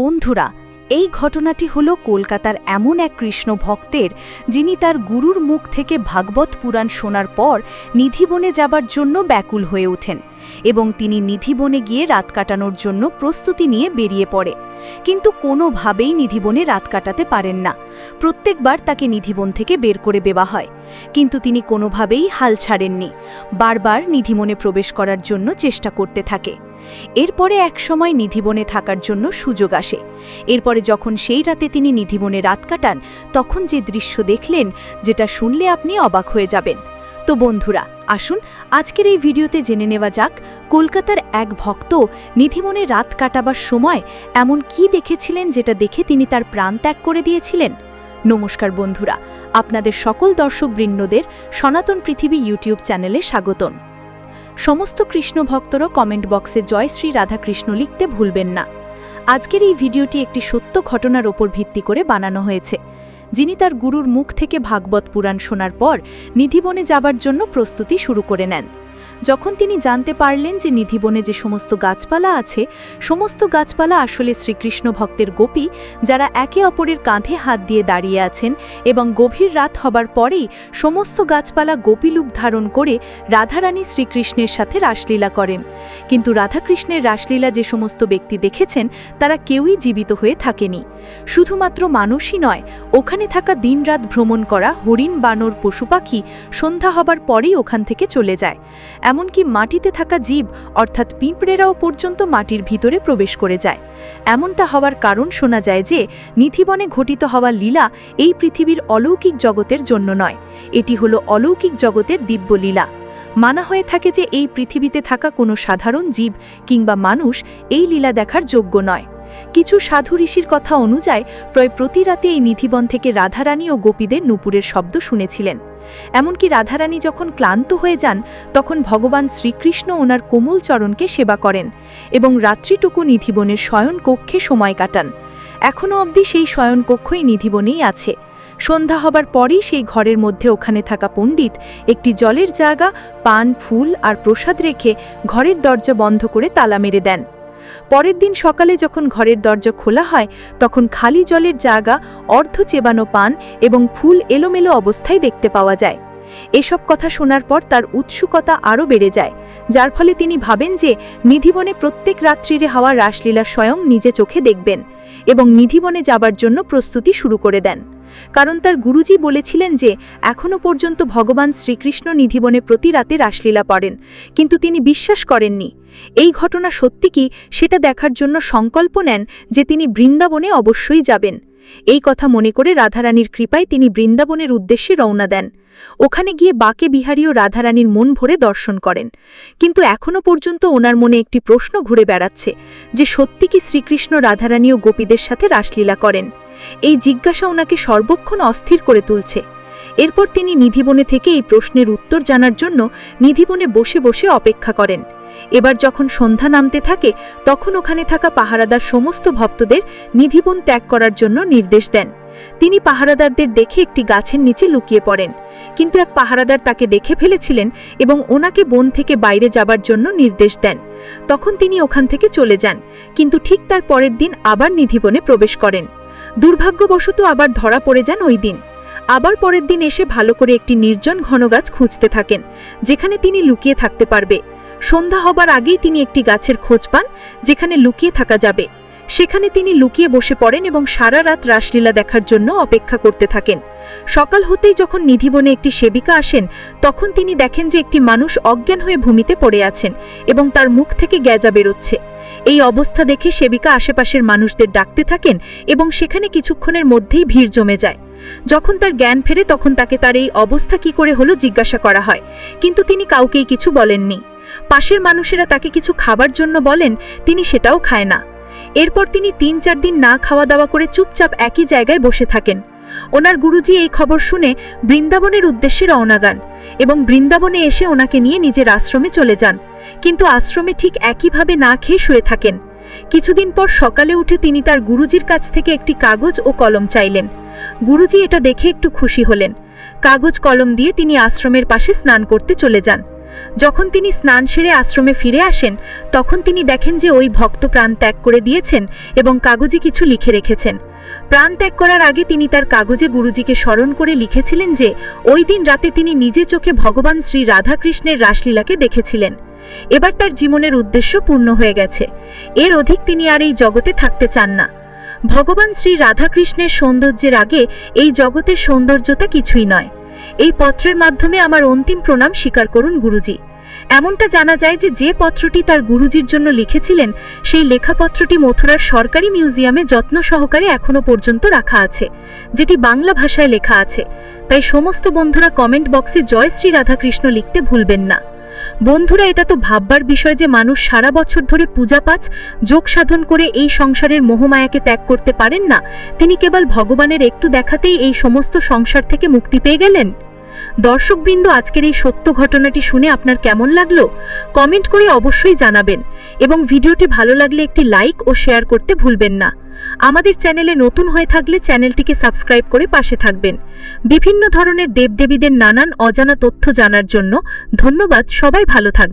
বন্ধুরা, এই ঘটনাটি হল কলকাতার এমন এক কৃষ্ণ ভক্তের যিনি তার গুরুর মুখ থেকে ভাগবত পুরাণ শোনার পর নিধিবনে যাবার জন্য ব্যাকুল হয়ে ওঠেন এবং তিনি নিধিবনে গিয়ে রাত কাটানোর জন্য প্রস্তুতি নিয়ে বেরিয়ে পড়ে। কিন্তু কোনোভাবেই নিধিবনে রাত কাটাতে পারেন না। প্রত্যেকবার তাকে নিধিবন থেকে বের করে দেওয়া হয়। কিন্তু তিনি কোনোভাবেই হাল ছাড়েননি। বারবার নিধিবনে প্রবেশ করার জন্য চেষ্টা করতে থাকে। এরপরে একসময় নিধিবনে থাকার জন্য সুযোগ আসে। এরপরে যখন সেই রাতে তিনি নিধিবনে রাত কাটান, তখন যে দৃশ্য দেখলেন, যেটা শুনলে আপনি অবাক হয়ে যাবেন। তো বন্ধুরা, আসুন আজকের এই ভিডিওতে জেনে নেওয়া যাক, কলকাতার এক ভক্ত নিধিমনে রাত কাটাবার সময় এমন কি দেখেছিলেন যেটা দেখে তিনি তার প্রাণ ত্যাগ করে দিয়েছিলেন? নমস্কার বন্ধুরা, আপনাদের সকল দর্শকবৃন্দদের সনাতন পৃথিবী ইউটিউব চ্যানেলে স্বাগতন সমস্ত কৃষ্ণ ভক্তরা কমেন্ট বক্সে জয় শ্রী রাধাকৃষ্ণ লিখতে ভুলবেন না। আজকের এই ভিডিওটি একটি সত্য ঘটনার ওপর ভিত্তি করে বানানো হয়েছে। যিনি তার গুরুর মুখ থেকে ভাগবত পুরাণ শোনার পর নিধিবনে যাবার জন্য প্রস্তুতি শুরু করে নেন। যখন তিনি জানতে পারলেন যে নিধিবনে যে সমস্ত গাছপালা আছে, সমস্ত গাছপালা আসলে শ্রীকৃষ্ণ ভক্তের গোপী যারা একে অপরের কাঁধে হাত দিয়ে দাঁড়িয়ে আছেন এবং গভীর রাত হবার পরেই সমস্ত গাছপালা গোপীলূপ ধারণ করে রাধারানী শ্রীকৃষ্ণের সাথে রাসলীলা করেন। কিন্তু রাধাকৃষ্ণের রাসলীলা যে সমস্ত ব্যক্তি দেখেছেন, তারা কেউই জীবিত হয়ে থাকেনি। শুধুমাত্র মানুষই নয়, ওখানে থাকা দিনরাত ভ্রমণ করা হরিণ বানর পশু পাখি সন্ধ্যা হবার পরেই ওখান থেকে চলে যায়। এমনকি মাটিতে থাকা জীব, অর্থাৎ পিঁপড়েরাও পর্যন্ত মাটির ভিতরে প্রবেশ করে যায়। এমনটা হওয়ার কারণ শোনা যায় যে নিথিবনে ঘটিত হওয়া লীলা এই পৃথিবীর অলৌকিক জগতের জন্য নয়। এটি হলো অলৌকিক জগতের দিব্য লীলা। মানা হয়ে থাকে যে এই পৃথিবীতে থাকা কোনো সাধারণ জীব কিংবা মানুষ এই লীলা দেখার যোগ্য নয়। কিছু সাধু ঋষির কথা অনুযায়ী, প্রায় প্রতি রাতে এই নিধিবন থেকে রাধারানী ও গোপীদের নুপুরের শব্দ শুনেছিলেন। এমনকি রাধারানী যখন ক্লান্ত হয়ে যান, তখন ভগবান শ্রীকৃষ্ণ ওনার কোমল চরণকে সেবা করেন এবং রাত্রিটুকু নিধিবনের শয়ন কক্ষে সময় কাটান। এখনও অবধি সেই শয়ন কক্ষই নিধিবনেই আছে। সন্ধ্যা হবার পরই সেই ঘরের মধ্যে ওখানে থাকা পণ্ডিত একটি জলের জায়গা, পান, ফুল আর প্রসাদ রেখে ঘরের দরজা বন্ধ করে তালা মেরে দেন। পরের দিন সকালে যখন ঘরের দরজা খোলা হয়, তখন খালি জলের জায়গা, অর্ধ চেবানো পান এবং ফুল এলোমেলো অবস্থায় দেখতে পাওয়া যায়। এসব কথা শোনার পর তার উৎসুকতা আরও বেড়ে যায়। যার ফলে তিনি ভাবেন যে নিধিবনে প্রত্যেক রাত্রিরে হাওয়া রাসলীলা স্বয়ং নিজে চোখে দেখবেন এবং নিধিবনে যাবার জন্য প্রস্তুতি শুরু করে দেন। কারণ তার গুরুজি বলেছিলেন যে এখনও পর্যন্ত ভগবান শ্রীকৃষ্ণ নিধিবনে প্রতি রাতে রাসলীলা পড়েন, কিন্তু তিনি বিশ্বাস করেননি। এই ঘটনা সত্যি কি সেটা দেখার জন্য সংকল্প নেন যে তিনি বৃন্দাবনে অবশ্যই যাবেন। এই কথা মনে করে রাধারানীর কৃপায় তিনি বৃন্দাবনের উদ্দেশ্যে রওনা দেন। ওখানে গিয়ে বাকে বিহারী ও রাধারানীর মন ভরে দর্শন করেন। কিন্তু এখনও পর্যন্ত ওনার মনে একটি প্রশ্ন ঘুরে বেড়াচ্ছে যে সত্যি কি শ্রীকৃষ্ণ রাধারানী ও গোপীদের সাথে রাসলীলা করেন? এই জিজ্ঞাসা ওনাকে সর্বক্ষণ অস্থির করে তুলছে। এরপর তিনি নিধিবনে থেকে এই প্রশ্নের উত্তর জানার জন্য নিধিবনে বসে বসে অপেক্ষা করেন। এবার যখন সন্ধ্যা নামতে থাকে, তখন ওখানে থাকা পাহারাদার সমস্ত ভক্তদের নিধিবন ত্যাগ করার জন্য নির্দেশ দেন। তিনি পাহারাদারদের দেখে একটি গাছের নিচে লুকিয়ে পড়েন। কিন্তু এক পাহারাদার তাকে দেখে ফেলেছিলেন এবং ওনাকে বন থেকে বাইরে যাবার জন্য নির্দেশ দেন। তখন তিনি ওখান থেকে চলে যান, কিন্তু ঠিক তার পরের দিন আবার নিধিবনে প্রবেশ করেন। দুর্ভাগ্যবশত আবার ধরা পড়ে যান ওই দিন। আবার পরের দিন এসে ভালো করে একটি নির্জন ঘন গাছ খুঁজতে থাকেন, যেখানে তিনি লুকিয়ে থাকতে পারবে। সন্ধ্যা হবার আগেই তিনি একটি গাছের খোঁজ পান, যেখানে লুকিয়ে থাকা যাবে। সেখানে তিনি লুকিয়ে বসে পড়েন এবং সারা রাত রাসলীলা দেখার জন্য অপেক্ষা করতে থাকেন। সকাল হতেই যখন নিধিবনে একটি সেবিকা আসেন, তখন তিনি দেখেন যে একটি মানুষ অজ্ঞান হয়ে ভূমিতে পড়ে আছেন এবং তার মুখ থেকে গ্যাজা বেরোচ্ছে। এই অবস্থা দেখে সেবিকা আশেপাশের মানুষদের ডাকতে থাকেন এবং সেখানে কিছুক্ষণের মধ্যেই ভিড় জমে যায়। যখন তার জ্ঞান ফেরে তখন তাকে তার এই অবস্থা কি করে হলো জিজ্ঞাসা করা হয়। কিন্তু তিনি কাউকেই কিছু বলেননি। পাশের মানুষেরা তাকে কিছু খাবার জন্য বলেন, তিনি সেটাও খায় না। এরপর তিনি তিন চার দিন না খাওয়া দাওয়া করে চুপচাপ একই জায়গায় বসে থাকেন। ওনার গুরুজি এই খবর শুনে বৃন্দাবনের উদ্দেশ্যে রওনা গান এবং বৃন্দাবনে এসে ওনাকে নিয়ে নিজের আশ্রমে চলে যান। কিন্তু আশ্রমে ঠিক একইভাবে না খেয়ে শুয়ে থাকেন। কিছুদিন পর সকালে উঠে তিনি তার গুরুজির কাছ থেকে একটি কাগজ ও কলম চাইলেন। গুরুজি এটা দেখে একটু খুশি হলেন। কাগজ কলম দিয়ে তিনি আশ্রমের পাশে স্নান করতে চলে যান। যখন তিনি স্নান সেরে আশ্রমে ফিরে আসেন, তখন তিনি দেখেন যে ওই ভক্ত প্রাণ ত্যাগ করে দিয়েছেন এবং কাগজে কিছু লিখে রেখেছেন। প্রাণ ত্যাগ করার আগে তিনি তার কাগজে গুরুজিকে স্মরণ করে লিখেছিলেন যে, ওই দিন রাতে তিনি নিজে চোখে ভগবান শ্রী রাধাকৃষ্ণের রাসলীলাকে দেখেছিলেন। এবার তার জীবনের উদ্দেশ্য পূর্ণ হয়ে গেছে। এর অধিক তিনি আর এই জগতে থাকতে চান না। ভগবান শ্রী রাধাকৃষ্ণের সৌন্দর্যের আগে এই জগতের সৌন্দর্যতা কিছুই নয়। এই পত্রের মাধ্যমে আমার অন্তিম প্রণাম স্বীকার করুন গুরুজি। এমনটা জানা যায় যে যে পত্রটি তার গুরুজির জন্য লিখেছিলেন, সেই লেখাপত্রটি মথুরার সরকারি মিউজিয়ামে যত্ন সহকারে এখনও পর্যন্ত রাখা আছে, যেটি বাংলা ভাষায় লেখা আছে। তাই সমস্ত বন্ধুরা কমেন্ট বক্সে জয় শ্রী রাধাকৃষ্ণ লিখতে ভুলবেন না। বন্ধুরা, এটা তো ভাববার বিষয় যে মানুষ সারা বছর ধরে পূজা পাচ যোগ সাধন করে এই সংসারের মোহমায়াকে ত্যাগ করতে পারেন না। তিনি কেবল ভগবানের একটু দেখাতেই এই সমস্ত সংসার থেকে মুক্তি পেয়ে গেলেন। দর্শকবৃন্দ, আজকের এই সত্য ঘটনাটি শুনে আপনার কেমন লাগল? কমেন্ট করে অবশ্যই জানাবেন এবং ভিডিওটি ভালো লাগলে একটি লাইক ও শেয়ার করতে ভুলবেন না। আমাদের চ্যানেলে নতুন হয়ে থাকলে চ্যানেলটিকে সাবস্ক্রাইব করে পাশে থাকবেন। বিভিন্ন ধরনের দেবদেবীদের নানান অজানা তথ্য জানার জন্য ধন্যবাদ, সবাই ভালো থাকবেন।